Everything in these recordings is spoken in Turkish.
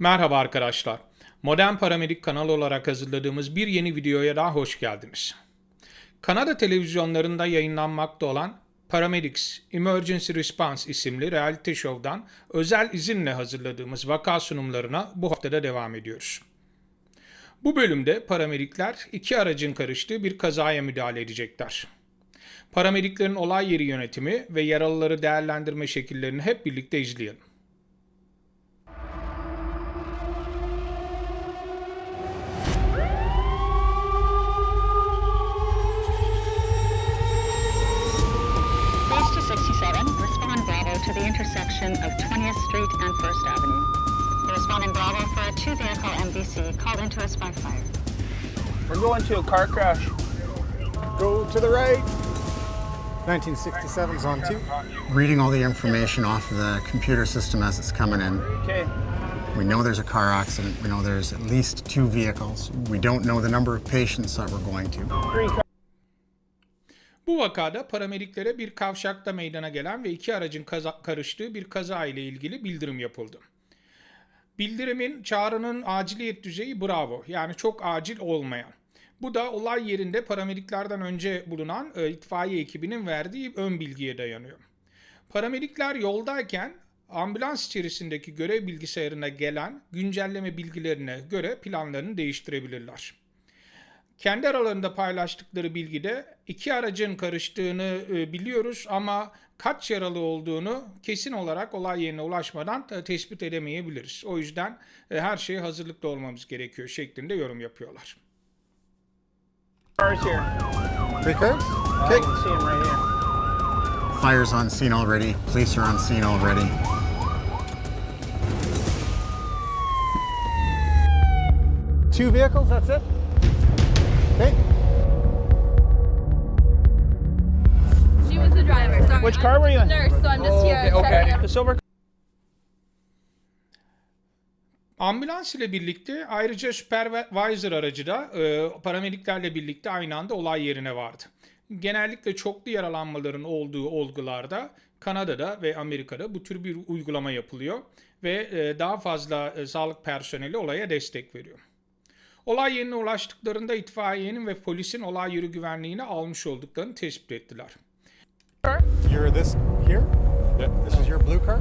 Merhaba arkadaşlar. Modern Paramedik kanalı olarak hazırladığımız bir yeni videoya daha hoş geldiniz. Kanada televizyonlarında yayınlanmakta olan Paramedics Emergency Response isimli reality show'dan özel izinle hazırladığımız vaka sunumlarına bu haftada devam ediyoruz. Bu bölümde paramedikler iki aracın karıştığı bir kazaya müdahale edecekler. Paramediklerin olay yeri yönetimi ve yaralıları değerlendirme şekillerini hep birlikte izleyelim. Intersection of 20th Street and 1st Avenue. The responding Bravo for a two-vehicle MVC called into us by fire. We're going to a car crash. Go to the right. 1967's on two. reading all the information off the computer system as it's coming in. Okay. We know there's a car accident. We know there's at least two vehicles. We don't know the number of patients that we're going to. Three car- Bu vakada paramediklere bir kavşakta meydana gelen ve iki aracın kaza- karıştığı bir kaza ile ilgili bildirim yapıldı. Bildirimin çağrının aciliyet düzeyi bravo yani çok acil olmayan. Bu da olay yerinde paramediklerden önce bulunan e, itfaiye ekibinin verdiği ön bilgiye dayanıyor. Paramedikler yoldayken ambulans içerisindeki görev bilgisayarına gelen güncelleme bilgilerine göre planlarını değiştirebilirler. Kendi aralarında paylaştıkları bilgide iki aracın karıştığını e, biliyoruz ama kaç yaralı olduğunu kesin olarak olay yerine ulaşmadan tespit edemeyebiliriz. O yüzden e, her şeye hazırlıklı olmamız gerekiyor şeklinde yorum yapıyorlar. Fire's on scene already. Police are on scene already. Two vehicles, that's it? Okay. She was the driver. Sorry. Which I'm car were you in? Nurse, so I'm just Oh, here. okay, okay. The silver Ambulans ile birlikte ayrıca supervisor aracı da e, paramediklerle birlikte aynı anda olay yerine vardı. Genellikle çoklu yaralanmaların olduğu olgularda Kanada'da ve Amerika'da bu tür bir uygulama yapılıyor ve e, daha fazla e, sağlık personeli olaya destek veriyor. Olay yerine ulaştıklarında itfaiyenin ve polisin olay yeri güvenliğini almış olduklarını tespit ettiler. You're this here? Yeah. This is your blue car?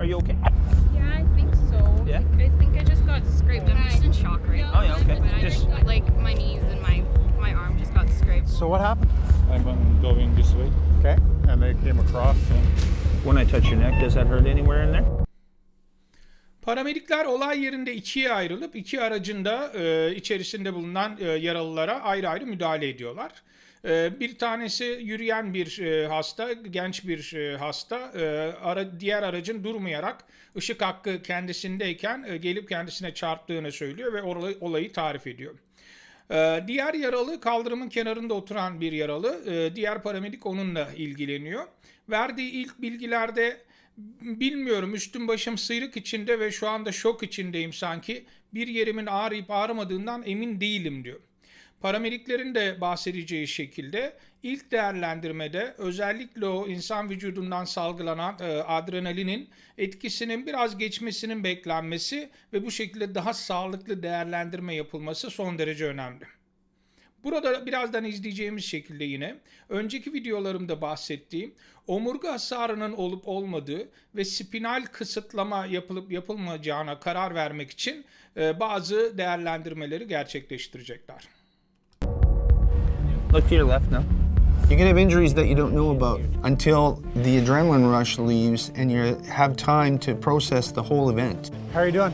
Are you okay? Yeah, I think so. Yeah? I think I just got scraped. I'm just in shock right now. Oh, yeah, okay. But I Just- just like my knees and my my arm just got scraped. So what happened? I'm going this way. Okay. And they came across and When I touch your neck, does that hurt anywhere in there? Paramedikler olay yerinde ikiye ayrılıp iki aracın da e, içerisinde bulunan e, yaralılara ayrı ayrı müdahale ediyorlar. E, bir tanesi yürüyen bir e, hasta, genç bir e, hasta, diğer aracın durmayarak ışık hakkı kendisindeyken gelip kendisine çarptığını söylüyor ve olayı, tarif ediyor. Diğer yaralı kaldırımın kenarında oturan bir yaralı. Diğer paramedik onunla ilgileniyor. Verdiği ilk bilgilerde bilmiyorum üstüm başım sıyrık içinde ve şu anda şok içindeyim sanki. Bir yerimin ağrıyıp ağrımadığından emin değilim diyor. Paramediklerin de bahsedeceği şekilde ilk değerlendirmede özellikle o insan vücudundan salgılanan e, adrenalinin etkisinin biraz geçmesinin beklenmesi ve bu şekilde daha sağlıklı değerlendirme yapılması son derece önemli. Burada birazdan izleyeceğimiz şekilde yine önceki videolarımda bahsettiğim omurga hasarının olup olmadığı ve spinal kısıtlama yapılıp yapılmayacağına karar vermek için e, bazı değerlendirmeleri gerçekleştirecekler. Look to your left now. You can have injuries that you don't know about until the adrenaline rush leaves and you have time to process the whole event. how are you doing?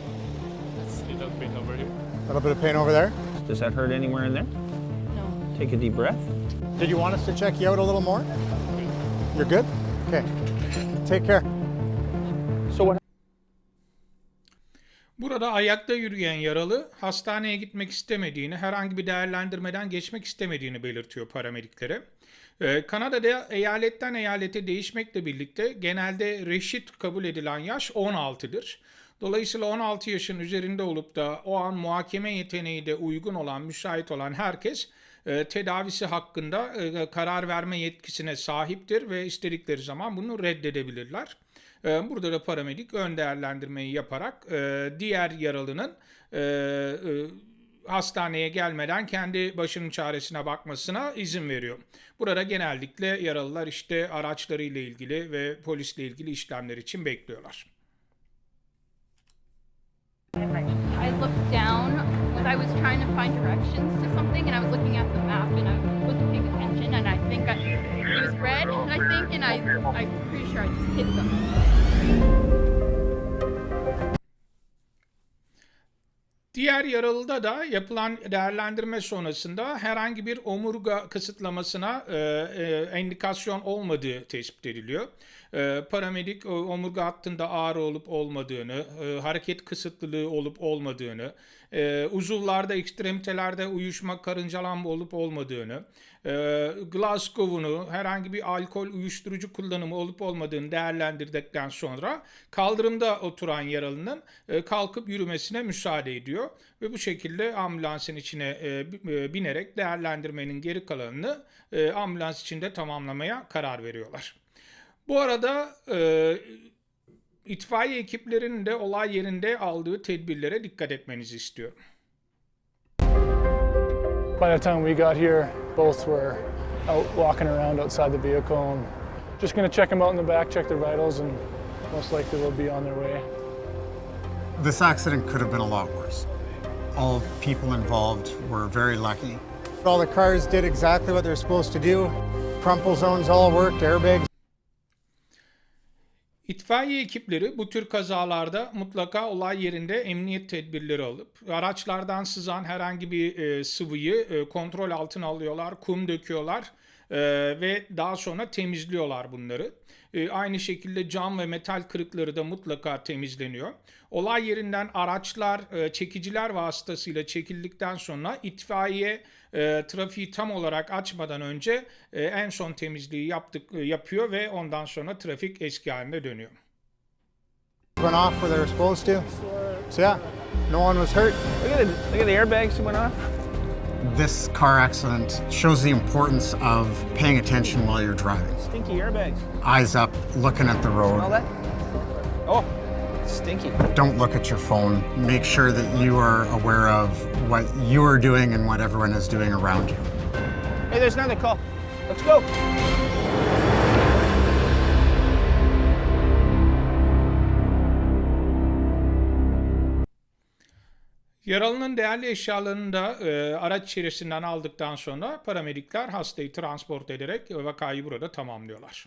Little pain over here. A little bit of pain over there. Does that hurt anywhere in there? Take a deep breath. Did you want us to check you out a little more? You're good? Okay. Take care. So what? Burada ayakta yürüyen yaralı hastaneye gitmek istemediğini, herhangi bir değerlendirmeden geçmek istemediğini belirtiyor paramediklere. Ee, Kanada'da eyaletten eyalete değişmekle birlikte genelde reşit kabul edilen yaş 16'dır. Dolayısıyla 16 yaşın üzerinde olup da o an muhakeme yeteneği de uygun olan, müsait olan herkes e, tedavisi hakkında e, karar verme yetkisine sahiptir ve istedikleri zaman bunu reddedebilirler. E, Burada da paramedik ön değerlendirmeyi yaparak e, diğer yaralının e, e, hastaneye gelmeden kendi başının çaresine bakmasına izin veriyor. Burada genellikle yaralılar işte araçlarıyla ilgili ve polisle ilgili işlemler için bekliyorlar. I looked down when I was trying to find directions to something, and I was looking at the map, and I wasn't paying attention, and I think I, it was red, and I think, and I, I'm pretty sure I just hit them. Diğer yaralıda da yapılan değerlendirme sonrasında herhangi bir omurga kısıtlamasına e, e, endikasyon olmadığı tespit ediliyor. E, paramedik o, omurga hattında ağrı olup olmadığını, e, hareket kısıtlılığı olup olmadığını, e, uzuvlarda, ekstremitelerde uyuşma, karıncalanma olup olmadığını, e, Glasgow'unu, herhangi bir alkol uyuşturucu kullanımı olup olmadığını değerlendirdikten sonra kaldırımda oturan yaralının e, kalkıp yürümesine müsaade ediyor ve bu şekilde ambulansın içine e, e, binerek değerlendirmenin geri kalanını e, ambulans içinde tamamlamaya karar veriyorlar. Bu arada e, itfaiye ekiplerinin de olay yerinde aldığı tedbirlere dikkat etmenizi istiyorum. By the time we got here, both were out walking around outside the vehicle and just gonna check them out in the back, check their vitals, and most likely they'll be on their way. This accident could have been a lot worse. All people involved were very lucky. All the cars did exactly what they're supposed to do. Crumple zones all worked, airbags İtfaiye ekipleri bu tür kazalarda mutlaka olay yerinde emniyet tedbirleri alıp araçlardan sızan herhangi bir e, sıvıyı e, kontrol altına alıyorlar, kum döküyorlar e, ve daha sonra temizliyorlar bunları. E, aynı şekilde cam ve metal kırıkları da mutlaka temizleniyor. Olay yerinden araçlar, e, çekiciler vasıtasıyla çekildikten sonra itfaiye e, trafiği tam olarak açmadan önce e, en son temizliği yaptık e, yapıyor ve ondan sonra trafik eski haline dönüyor. went off where they were supposed to. So yeah, no one was hurt. Look at the look at the airbags that went off. This car accident shows the importance of paying attention while you're driving. Stinky airbags. Eyes up, looking at the road. that. Oh, stinky. Don't look at your phone. Make sure that you are aware of what you are doing and what everyone is doing around you. Hey, there's another call. Let's go. Yaralının değerli eşyalarını da e, araç içerisinden aldıktan sonra paramedikler hastayı transport ederek vakayı burada tamamlıyorlar.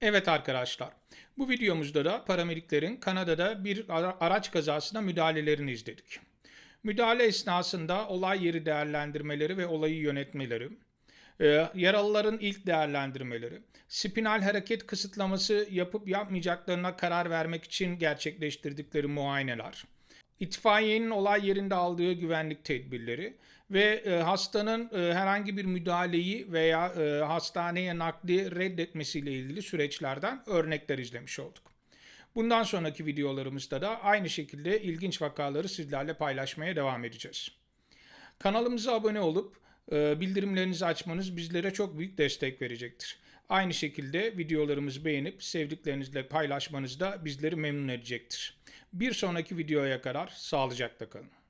Evet arkadaşlar, bu videomuzda da paramediklerin Kanada'da bir ara- araç kazasına müdahalelerini izledik. Müdahale esnasında olay yeri değerlendirmeleri ve olayı yönetmeleri, e, yaralıların ilk değerlendirmeleri, spinal hareket kısıtlaması yapıp yapmayacaklarına karar vermek için gerçekleştirdikleri muayeneler, itfaiyenin olay yerinde aldığı güvenlik tedbirleri ve e, hastanın e, herhangi bir müdahaleyi veya e, hastaneye nakli reddetmesiyle ilgili süreçlerden örnekler izlemiş olduk. Bundan sonraki videolarımızda da aynı şekilde ilginç vakaları sizlerle paylaşmaya devam edeceğiz. Kanalımıza abone olup bildirimlerinizi açmanız bizlere çok büyük destek verecektir. Aynı şekilde videolarımızı beğenip sevdiklerinizle paylaşmanız da bizleri memnun edecektir. Bir sonraki videoya kadar sağlıcakla kalın.